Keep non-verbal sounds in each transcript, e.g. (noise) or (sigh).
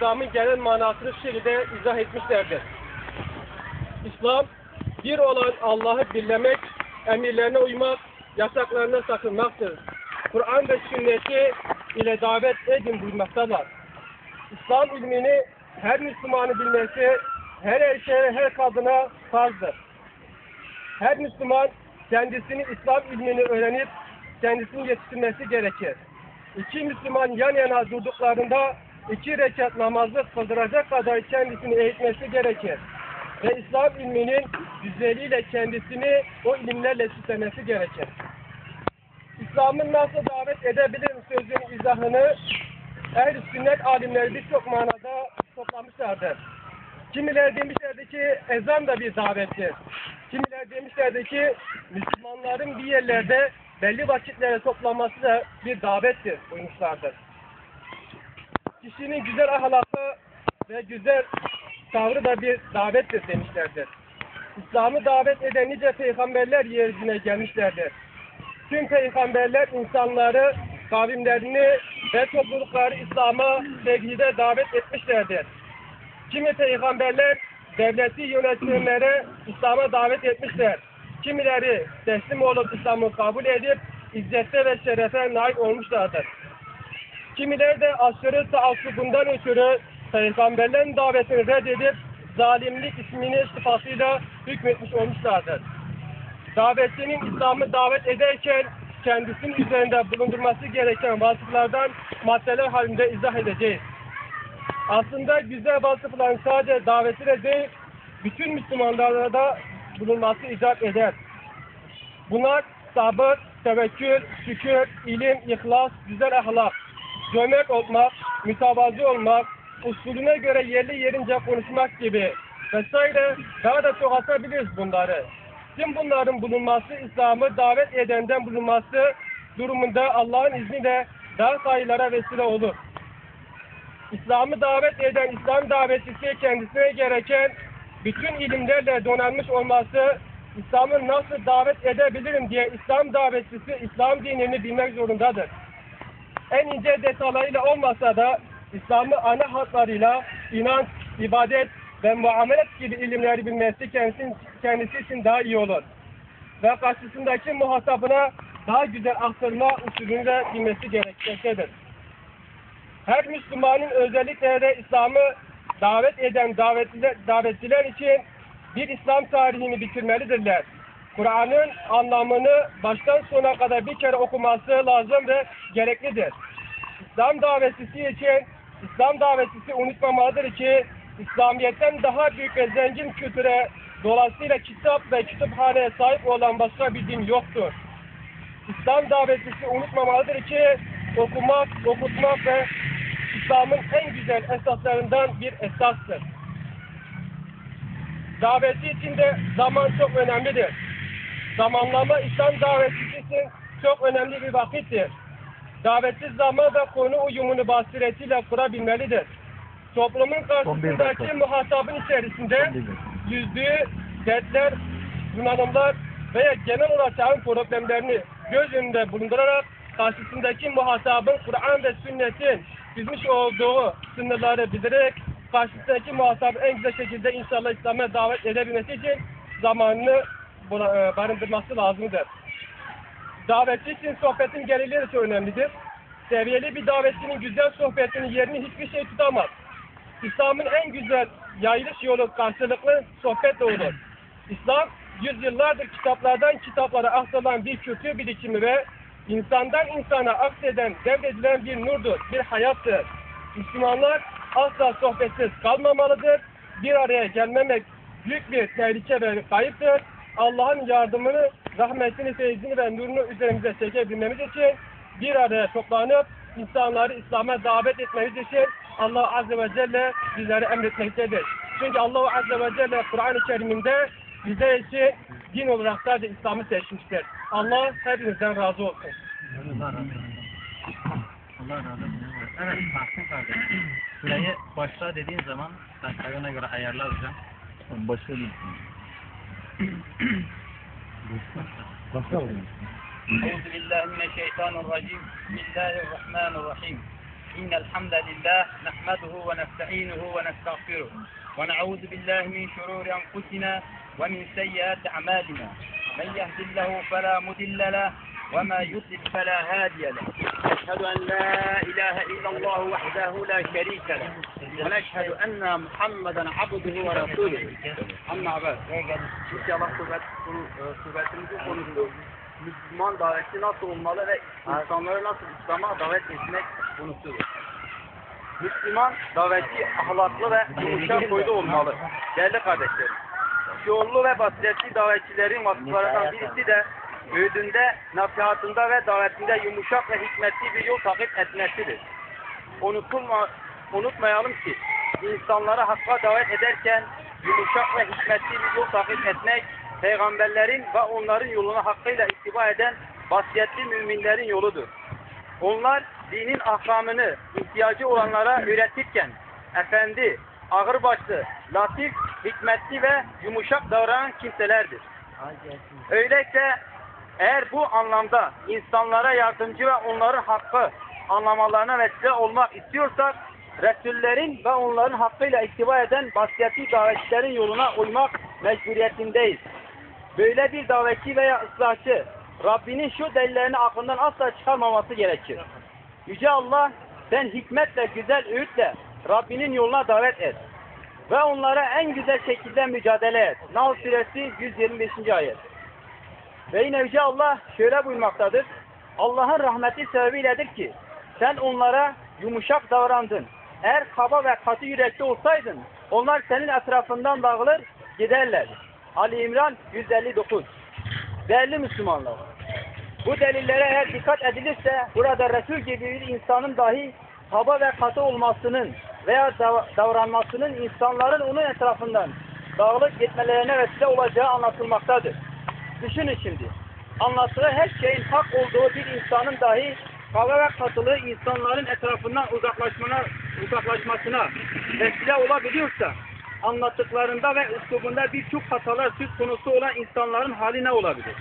İslam'ın genel manasını şu şekilde izah etmişlerdir. İslam, bir olan Allah'ı birlemek, emirlerine uymak, yasaklarına sakınmaktır. Kur'an ve sünneti ile davet edin buyurmaktalar. İslam ilmini her Müslümanı bilmesi, her erkeğe, her kadına farzdır. Her Müslüman kendisini İslam ilmini öğrenip kendisini yetiştirmesi gerekir. İki Müslüman yan yana durduklarında iki rekat namazı kıldıracak kadar kendisini eğitmesi gerekir. Ve İslam ilminin güzeliyle kendisini o ilimlerle süslemesi gerekir. İslam'ın nasıl davet edebilirim sözünün izahını ehl sünnet alimleri birçok manada toplamışlardır. Kimileri demişlerdi ki ezan da bir davettir. Kimiler demişlerdi ki Müslümanların bir yerlerde belli vakitlere toplanması da bir davettir buyurmuşlardır. Kişinin güzel ahlakı ve güzel tavrı da bir davettir demişlerdir. İslam'ı davet eden nice peygamberler yeryüzüne gelmişlerdir. Tüm peygamberler insanları, kavimlerini ve toplulukları İslam'a sevgide davet etmişlerdir. Kimi peygamberler devleti yönetimlere İslam'a davet etmişler. Kimileri teslim olup İslam'ı kabul edip izzette ve şerefe nail olmuşlardır. Kimileri de aşırı taassubundan ötürü peygamberlerin davetini reddedip zalimlik ismini sıfatıyla hükmetmiş olmuşlardır. Davetçinin İslam'ı davet ederken kendisinin üzerinde bulundurması gereken vasıflardan maddeler halinde izah edeceğiz. Aslında güzel vasıfların sadece davetiyle değil, bütün Müslümanlara da bulunması icap eder. Bunlar sabır, tevekkül, şükür, ilim, ihlas, güzel ahlak, cömert olmak, mütevazı olmak, usulüne göre yerli yerince konuşmak gibi vesaire daha da çok atabiliriz bunları. Tüm bunların bulunması İslam'ı davet edenden bulunması durumunda Allah'ın izniyle daha sayılara vesile olur. İslam'ı davet eden İslam davetçisi kendisine gereken bütün ilimlerle donanmış olması, İslam'ı nasıl davet edebilirim diye İslam davetçisi İslam dinini bilmek zorundadır. En ince detaylarıyla olmasa da İslam'ı ana hatlarıyla inanç, ibadet ve muamelet gibi ilimleri bilmesi kendisi, kendisi için daha iyi olur. Ve karşısındaki muhatabına daha güzel aktarma usulünü de bilmesi gerekmektedir. Her Müslümanın özellikle de İslam'ı davet eden davetliler, davetçiler için bir İslam tarihini bitirmelidirler. Kur'an'ın anlamını baştan sona kadar bir kere okuması lazım ve gereklidir. İslam davetçisi için İslam davetçisi unutmamalıdır ki İslamiyet'ten daha büyük ve zengin kültüre dolayısıyla kitap ve kütüphaneye sahip olan başka bir din yoktur. İslam davetçisi unutmamalıdır ki okumak, okutmak ve İslam'ın en güzel esaslarından bir esastır. Davetçi için de zaman çok önemlidir. Zamanlama İslam davetçisi için çok önemli bir vakittir. Davetçi zaman ve konu uyumunu basiretiyle kurabilmelidir. Toplumun karşısındaki muhatabın içerisinde yüzdüğü dertler, bunalımlar veya genel olarak çağın problemlerini göz önünde bulundurarak karşısındaki muhatabın Kur'an ve sünnetin çizmiş olduğu sınırları bilerek karşısındaki muhatabı en güzel şekilde inşallah İslam'a davet edebilmesi için zamanını buna, e, barındırması lazımdır. Davetçi için sohbetin gelirleri çok önemlidir. Seviyeli bir davetçinin güzel sohbetinin yerini hiçbir şey tutamaz. İslam'ın en güzel yayılış yolu karşılıklı sohbetle olur. İslam yüzyıllardır kitaplardan kitaplara aktarılan bir kültür birikimi ve insandan insana akseden, devredilen bir nurdur, bir hayattır. Müslümanlar asla sohbetsiz kalmamalıdır. Bir araya gelmemek büyük bir tehlike ve kayıptır. Allah'ın yardımını, rahmetini, feyzini ve nurunu üzerimize çekebilmemiz için bir araya toplanıp insanları İslam'a davet etmemiz için Allah Azze ve Celle bizleri emretmektedir. Çünkü Allah Azze ve Celle Kur'an-ı Kerim'inde bize için din olarak sadece İslam'ı seçmiştir. Allah hepinizden razı olsun. Allah razı olsun. Allah razı olsun. Evet, Mahsun kardeşim. Süreyi başla dediğin zaman ben sayına göre ayarlar hocam. Başlayalım. أعوذ بالله من الشيطان الرجيم. بسم الله الرحمن الرحيم. إن الحمد لله نحمده ونستعينه ونستغفره ونعوذ بالله من شرور أنفسنا ومن سيئات أعمالنا. من يهد الله فلا مضل له وما يضلل فلا هادي له أشهد أن لا إله إلا الله وحده لا شريك له ونشهد أن محمدا عبده ورسوله Amma haber. İnşallah sohbet, sohbetimizi e, konuştuk. Müslüman daveti nasıl olmalı ve insanları nasıl İslam'a davet etmek konusudur. Müslüman daveti ahlaklı ve yumuşak boyda olmalı. Değerli kardeşlerim. Yollu ve basiretli davetçilerin vasıflarından birisi de öğüdünde, nasihatında ve davetinde yumuşak ve hikmetli bir yol takip etmesidir. Unutulma, unutmayalım ki insanları hakka davet ederken yumuşak ve hikmetli bir yol takip etmek peygamberlerin ve onların yoluna hakkıyla ittiba eden basiretli müminlerin yoludur. Onlar dinin ahkamını ihtiyacı olanlara öğretirken efendi, ağırbaşlı, latif, hikmetli ve yumuşak davranan kimselerdir. Öyleyse eğer bu anlamda insanlara yardımcı ve onların hakkı anlamalarına vesile olmak istiyorsak Resullerin ve onların hakkıyla ittiba eden basiretli davetçilerin yoluna uymak mecburiyetindeyiz. Böyle bir davetçi veya ıslahçı Rabbinin şu delillerini aklından asla çıkarmaması gerekir. Yüce Allah sen hikmetle, güzel öğütle Rabbinin yoluna davet et. Ve onlara en güzel şekilde mücadele et. Nahl suresi 125. ayet. Ve yine Yüce Allah şöyle buyurmaktadır. Allah'ın rahmeti sebebiyledir ki sen onlara yumuşak davrandın. Eğer kaba ve katı yürekli olsaydın onlar senin etrafından dağılır giderler. Ali İmran 159 Değerli Müslümanlar bu delillere eğer dikkat edilirse burada Resul gibi bir insanın dahi kaba ve katı olmasının veya dav- davranmasının insanların onun etrafından dağılıp gitmelerine vesile olacağı anlatılmaktadır. Düşünün şimdi. Anlattığı her şeyin hak olduğu bir insanın dahi kaba ve katılığı insanların etrafından uzaklaşmana, uzaklaşmasına vesile olabiliyorsa anlattıklarında ve üslubunda birçok hatalar söz konusu olan insanların hali ne olabilir?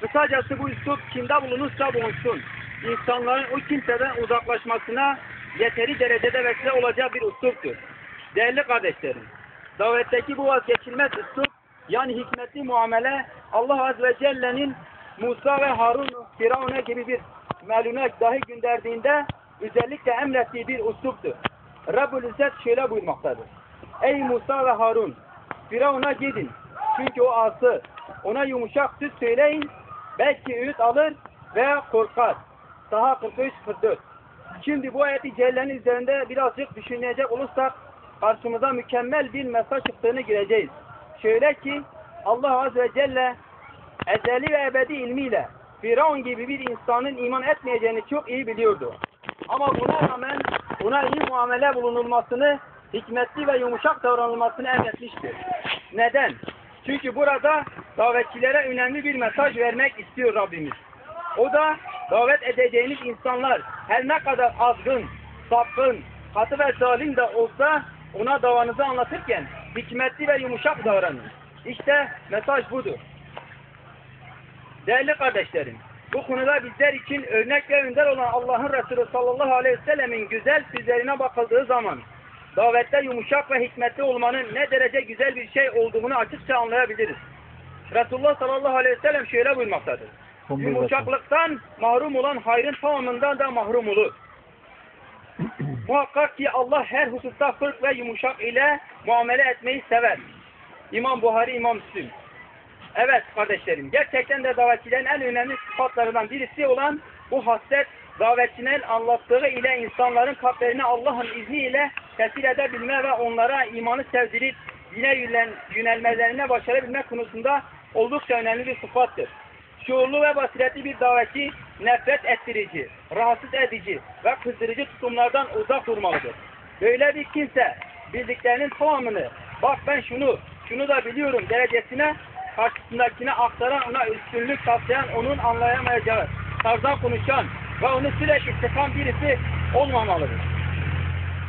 Kısacası bu üslup kimde bulunursa bulunsun, insanların o kimseden uzaklaşmasına yeteri derecede vesile olacağı bir üsluptur. Değerli kardeşlerim, davetteki bu vazgeçilmez üslup, yani hikmetli muamele, Allah Azze ve Celle'nin Musa ve Harun, Firavun'a gibi bir melune dahi gönderdiğinde özellikle emrettiği bir üsluptur. Rabbül İzzet şöyle buyurmaktadır. Ey Musa ve Harun, Firavun'a gidin. Çünkü o ası. Ona yumuşak söz söyleyin. Belki öğüt alır veya korkar. Daha 43-44. Şimdi bu ayeti cellenin üzerinde birazcık düşünecek olursak karşımıza mükemmel bir mesaj çıktığını göreceğiz. Şöyle ki Allah Azze ve Celle ezeli ve ebedi ilmiyle Firavun gibi bir insanın iman etmeyeceğini çok iyi biliyordu. Ama buna rağmen ona iyi muamele bulunulmasını, hikmetli ve yumuşak davranılmasını emretmiştir. Neden? Çünkü burada davetçilere önemli bir mesaj vermek istiyor Rabbimiz. O da davet edeceğiniz insanlar her ne kadar azgın, sapkın, katı ve zalim de olsa ona davanızı anlatırken hikmetli ve yumuşak davranın. İşte mesaj budur. Değerli kardeşlerim, bu konuda bizler için örnek ve önder olan Allah'ın Resulü sallallahu aleyhi ve sellemin güzel sözlerine bakıldığı zaman davette yumuşak ve hikmetli olmanın ne derece güzel bir şey olduğunu açıkça anlayabiliriz. Resulullah sallallahu aleyhi ve sellem şöyle buyurmaktadır. Yumuşaklıktan mahrum olan hayrın tamamından da mahrum olur. (clears throat) Muhakkak ki Allah her hususta fırk ve yumuşak ile muamele etmeyi sever. İmam Buhari, İmam Müslim. Evet kardeşlerim, gerçekten de davetçilerin en önemli sıfatlarından birisi olan bu hasret, davetçinin anlattığı ile insanların kalplerini Allah'ın izniyle tesir edebilme ve onlara imanı sevdirip yönel, yönelmelerine başarabilme konusunda oldukça önemli bir sıfattır. Şuurlu ve basiretli bir davetçi nefret ettirici, rahatsız edici ve kızdırıcı tutumlardan uzak durmalıdır. Böyle bir kimse bildiklerinin tamamını bak ben şunu, şunu da biliyorum derecesine karşısındakine aktaran ona üstünlük taslayan onun anlayamayacağı tarzdan konuşan ve onu sürekli sıkan birisi olmamalıdır.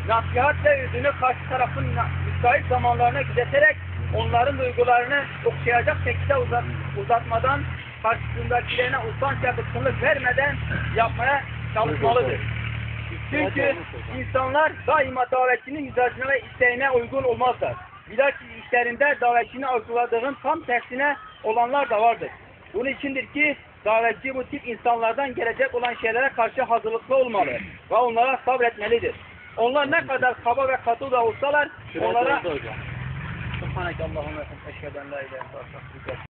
Nasihat ve yüzünü karşı tarafın müsait zamanlarına gözeterek onların duygularını okşayacak şekilde uzat, uzatmadan karşısındakilerine ve bıkkınlık vermeden yapmaya çalışmalıdır. Çünkü insanlar daima davetçinin mizacına ve isteğine uygun olmazlar. Bilakis işlerinde davetçini arzuladığın tam tersine olanlar da vardır. Bunun içindir ki davetçi bu tip insanlardan gelecek olan şeylere karşı hazırlıklı olmalı ve onlara sabretmelidir. Onlar ne kadar kaba ve katı da olsalar onlara Subhaneke Allahümme eşhedü en la ilahe.